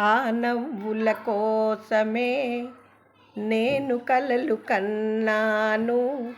ఆ నవ్వుల కోసమే నేను కలలు కన్నాను.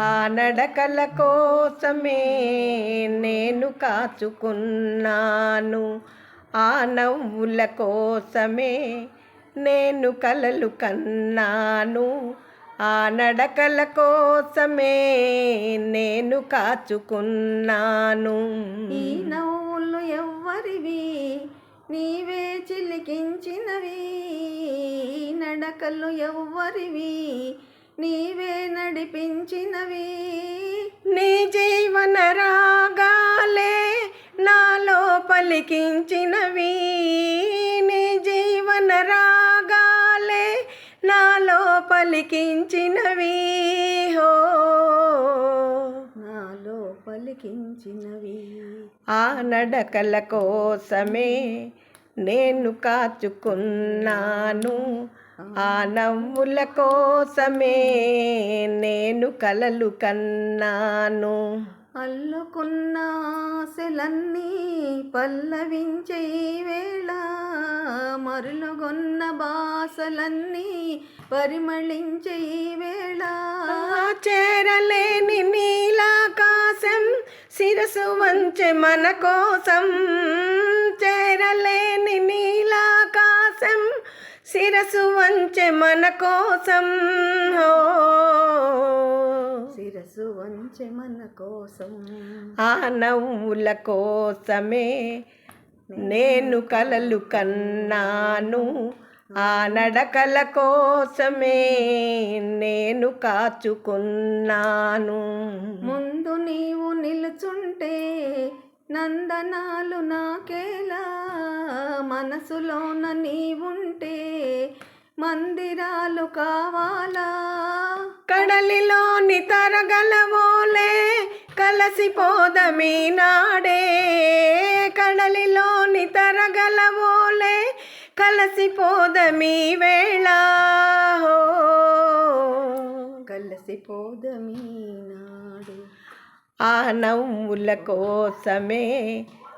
ఆ నడకల కోసమే నేను కాచుకున్నాను. ఆ నవ్వుల కోసమే నేను కలలు కన్నాను. ఆ నడకల కోసమే నేను కాచుకున్నాను. ఈ నవ్వులు ఎవ్వరివి? నీవే చిలికించినవి ఈ నడకలు ఎవ్వరివి నీవే నడిపించినవి. నీ జీవన రాగాలే నాలో పలికించినవి. నీ జీవన రాగాలే నాలో పలికించినవి. హో నాలో పలికించినవి. ఆ నడకల కోసమే నేను కాచుకున్నాను. ఆ నవ్వుల కోసమే నేను కలలు కన్నాను. అల్లుకున్న ఆశలన్నీ పల్లవించే వేళ మరులుగొన్న బాసలన్నీ పరిమళించే వేళ. చేరలేని నీలాకాశం శిరసు వంచె మన కోసం. నీలాకాశం శిరసు వంచె మన కోసం. హో. శిరసు వంచె మన కోసం. ఆ నవ్వుల కోసమే నేను కలలు కన్నాను. ఆ నడకల కోసమే నేను కాచుకున్నాను. ముందు నీవు నిలుచుంటే నందనాలు నాకేలా మనసులోన నీవుంటే మందిరాలు కావాలా? కడలిలోని తరగలవోలే కలసిపోదమీ నాడే. కడలిలోని తరగలవోలే కలసిపోదమీ వేళ. కలసిపోదమీ కలిసిపోదమీ నాడు. ఆ నవ్వుల కోసమే